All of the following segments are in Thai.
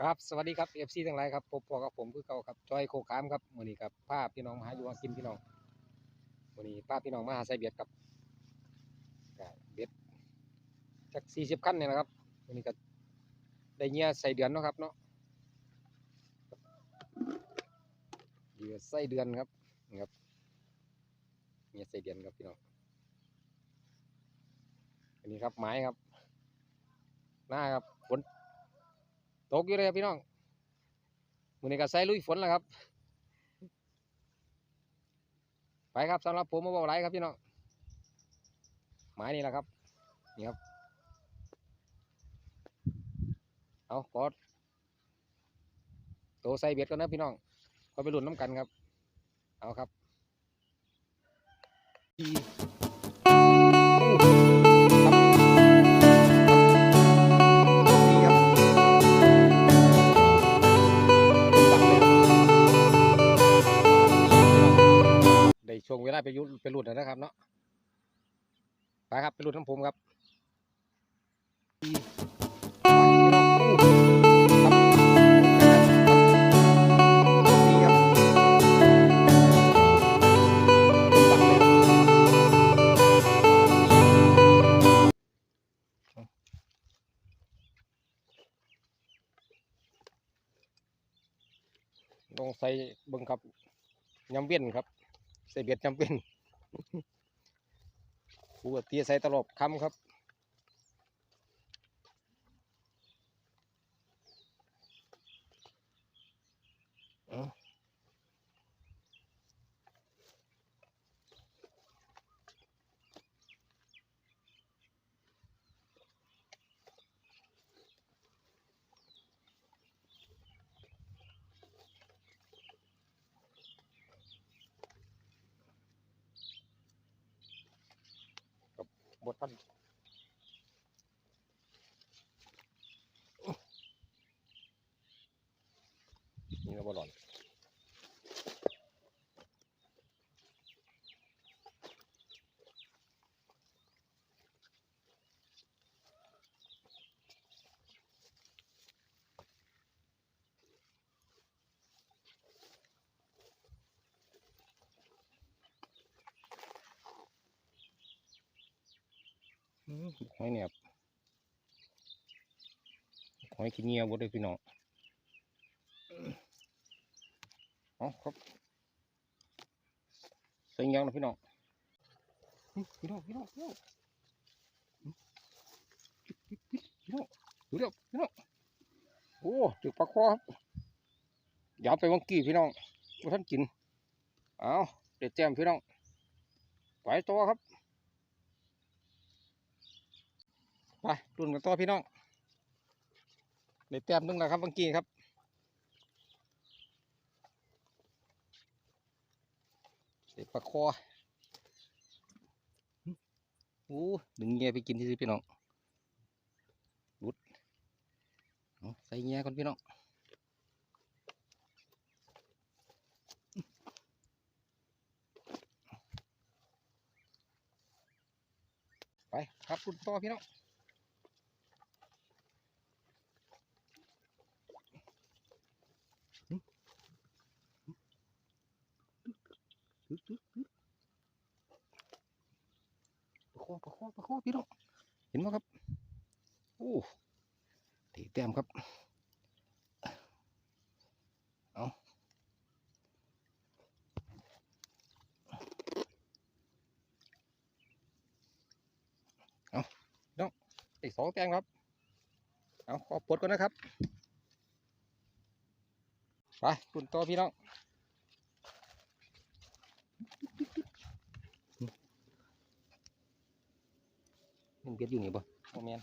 ครับสวัสดีครับเอฟซีทั้งหลายครับพบกับผมคือเก่าครับจอยโคกามครับมื้อนี้ครับพาพพี่น้องมาหาอยู่กินพี่น้องมื้อนี้พาพพี่น้องมาหาใส่เบ็ดครับเบ็ดจัก40คันเนี่ยนะครับมื้อนี้ก็ได้เหยื่อใส่เดือนเนาะครับเนาะเหยื่อใส่เดือนครับนี่ครับเหยื่อใส่เดือนครับพี่น้องอันนี้ครับไม้ครับหน้าครับฝน ตกอยู่เลยครับพี่น้องมือนี้ก็ใส่ลุยฝนแล้วครับ ไปครับสำหรับผมมาบอกไรครับพี่น้องหมายนี่แหละครับ นี่ครับ เอากอดโตใส่เบ็ดกันนะพี่น้อง ก็ไปหลุนน้ำกันครับ เอาครับดีครับ ได้ช่งไปยุไปหลุดนะครับเนาะไปครับไปหลุดทั้งผมครับดีครับตังเลยต้องใส่เบิ่งครับยำเวียนครับ ใส่เบ็ดจำเวียนปกติใส่ตลบคำครับ บททันนี่ หอยเนี่ยหอยขี้เงียบดเลยพี่น้องเอาครับใส่ยังนะพี่น้องพี่น้องพี่น้องพี่น้องพี่น้องดูเดี๋ยวพี่น้องโอ้ถึกปลาคอครับอยาวไปวังกี้พี่น้องว่าท่านกิน เอาเด็ดแจมพี่น้องไปตัวครับ ไปรุ่นกันต่อพี่น้องได้แต้มนึงแล้วครับเมื่อกี้ครับเด็กปลาคอโอ้ดึงเงี้ยไปกินที่สิพี่น้องรุดใส่เงี้ยก่อนพี่น้องไปครับรุ่นต่อพี่น้อง ตึ๊ดตึ๊ดตึ๊ด ประคอประคอประคอพี่น้องเห็นไหมครับ โอ้ตีแต้มครับ เอาเอาน้องตีสองแต้มครับ เอาขอปลดก่อนนะครับ ไปคุณต่อพี่น้อง มันเบียดอยู่นี่บ่โมเมน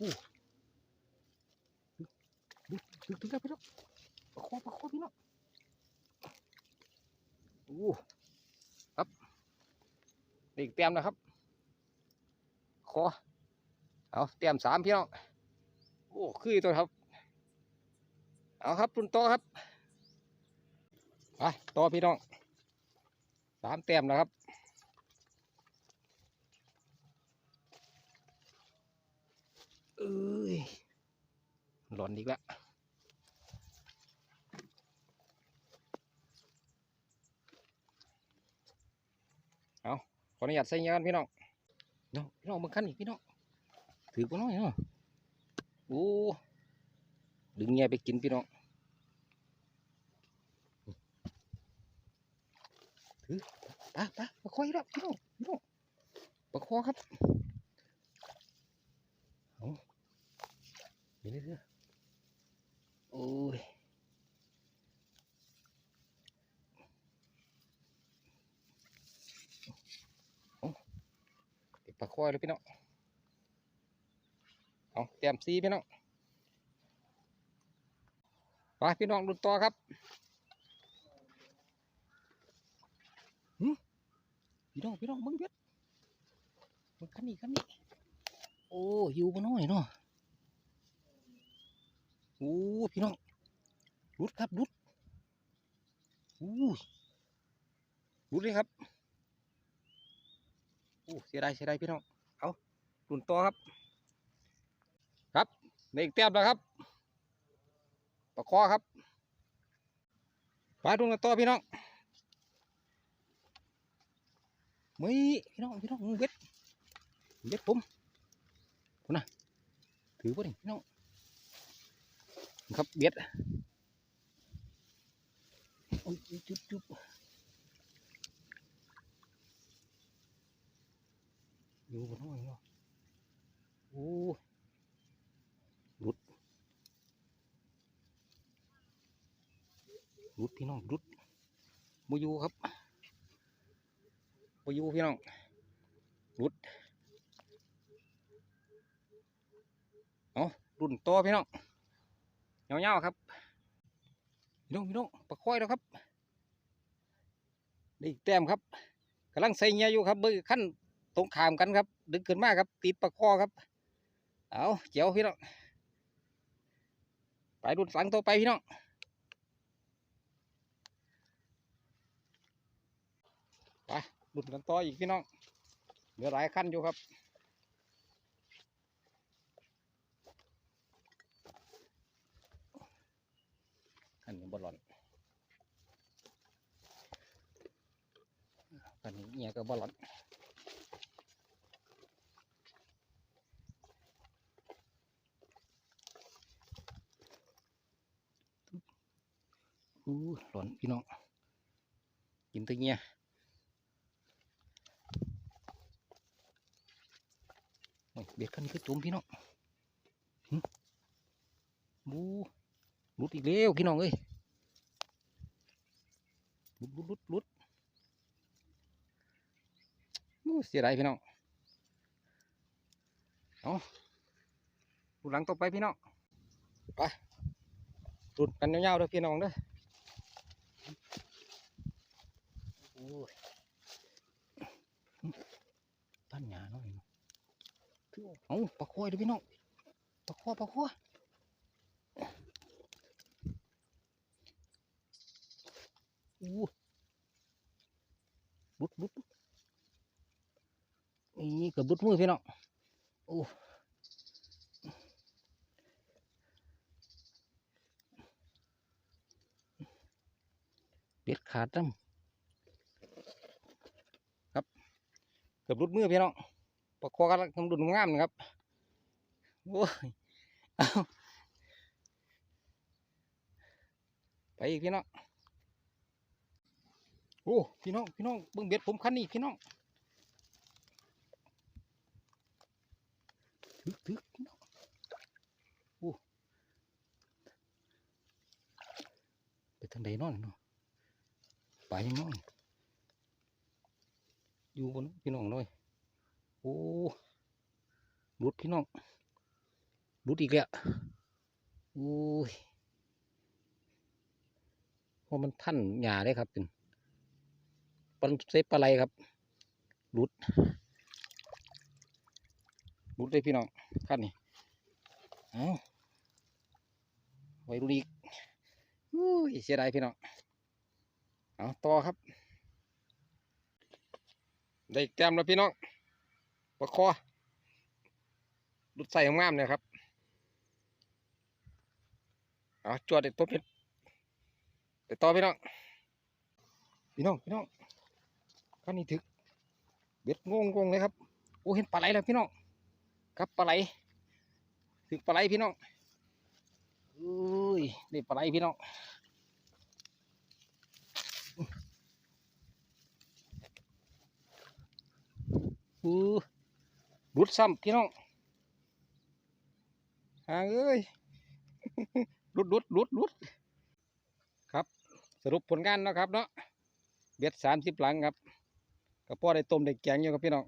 อู้ดึกดึกดึกแล้วพี่น้องประคอประคอพี่น้องอู้ครับนี่อีกเตรียมนะครับคอเอาเตรียมสามพี่น้องโอ้คือตัวครับ เอาครับตุนต่อครับไปต่อพี่น้อง สามแต้มแล้วครับเอ้ยหลอนอีกแล้วเอาขออนุญาตใส่เงี้ยกันพี่น้องเนาะพี่น้องมึงคันอีกพี่น้องถือกูน้อยเนาะโอ้ดึงเงี้ยไปกินพี่น้อง ถือไปไปปะคอยแล้วพี่น้องพี่น้องปะคอครับเดี๋ยวเดี๋ยวโอ้ยอาเก็บปลาควายเลยพี่น้องเอาเตรียมซีพี่น้องไปพี่น้องดูต่อครับ พี่น้องพี่น้องมึงเบ็ดมึงขันนี่ขันนี่โอ้หิวมาหน่อยเนาะโอ้พี่น้องรุดครับรุดโอ้รุดเลยครับโอ้เสียดายเสียดายพี่น้องเอารุ่นต่อครับ ครับในอีกแต้มแล้วครับปลาคอครับปลาดุนกันต่อพี่น้อง ไม่พี่น้องพี่น้องเบ็ดเบ็ดผมคุณนะถือป่ะนี่พี่น้องครับเบ็ดโอ้ยจุ๊บจุ๊บอยู่บนห้องเนาะโอ้หลุดหลุดพี่น้องหลุดบอยู่ครับ บอยู่พี่น้องหลุดเอารุ่นโตพี่น้องเงาๆครับพี่น้องพี่น้องปลาค่อยแล้วครับได้อีกแต้มครับกำลังใส่เงียอยู่ครับเบอร์ขั้นตรงขามกันครับ ดึงขึ้นมาครับ ติดปลาคอครับ เอาเจียวพี่น้องไปรุ่นสังต่อไปพี่น้อง ไปรุ่นกันต่ออีกพี่น้อง เหลือหลายขั้นอยู่ครับ อันนี้บอลลอนอันนี้เนี่ยก็บอลลอนอู้หลอนพี่น้องกินตัวเงี้ยโอ้ย เบียดกันคือจุ่มพี่น้องบูหลุดอีกแล้วพี่น้องเอ้ยหลุดหลุดหลุดหลุดอู้เสียดายพี่น้องเอาดูหลังต่อไปพี่น้องไปรุดกันยาวๆเด้อพี่น้องเด้อโอ้ยต้นหญ้าเนาะนี่เนาะถือว่า เอาปลาควายด้อพี่น้องปลาควายปลาควายอู้บุดบุดบุดนี่เกือบบุดมือพี่น้องโอ้เป็ดขาดตั้มครับเกือบรุดมือพี่น้อง ปะคอกันกำดุนงามนะครับโอ้ยไปอีกพี่น้องโอ้พี่น้องพี่น้องเบิ่งเบ็ดผมคันนี้พี่น้องึกถึกพี่น้องโอ้ไปทางใดนอนเนาะไปน้อยอยู่บนพี่น้องหน่อย โอ้หลุดพี่น้องหลุดอีกแล้วโอ้ยเพราะมันท่านหยาเลยครับเป็นปลาเซฟปลาไหลครับหลุดหลุดเลยพี่น้องขั้นนี้เอาไว้ดูอีกอุ้ยเสียดายพี่น้องเอาต่อครับ ได้อีกแต้มแล้วพี่น้อง ปลาคอหลุดใส่งามเนี่ยครับเอาจวดเด็ดต้นเพชรเด็ดต่อพี่น้อง พี่น้อง พี่น้องก็นี่ถึก เบ็ดงงงเลยครับ โอ้เห็นปลาไหลแล้วพี่น้อง ครับปลาไหล ถึกปลาไหลพี่น้องอุ้ยนี่ปลาไหลพี่น้องอู้ รุดซ้ำพี่น้องห่างเอ้ยรุดรุดรุดรุดครับ สรุปผลงานเนาะครับเนาะเบ็ดสามสิบหลังครับกระเพาะได้ต้มได้แกงอยู่ครับพี่น้อง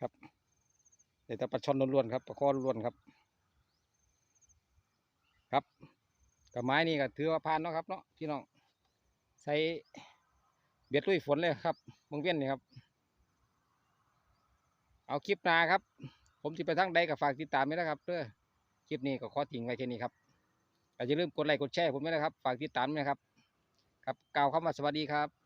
ครับได้แต่ปลาช่อนล้วนๆครับปลาคอล้วนครับ ครับกับไม้นี่ก็ถือว่าผ่านเนาะครับเนาะพี่น้องใส่เบ็ดลุยฝนเลยครับเมืองเวียนนี่ครับ เอาคลิปนาครับ ผมจะไปทั้งใดกับฝากติดตามไว้นะครับเด้อคลิปนี้ก็ขอทิ้งไว้แค่นี้ครับก็อย่าลืมกดไลค์กดแชร์ผมด้วยนะครับ ฝากติดตามไหมนะครับ ครับกล่าวคำว่าสวัสดีครับ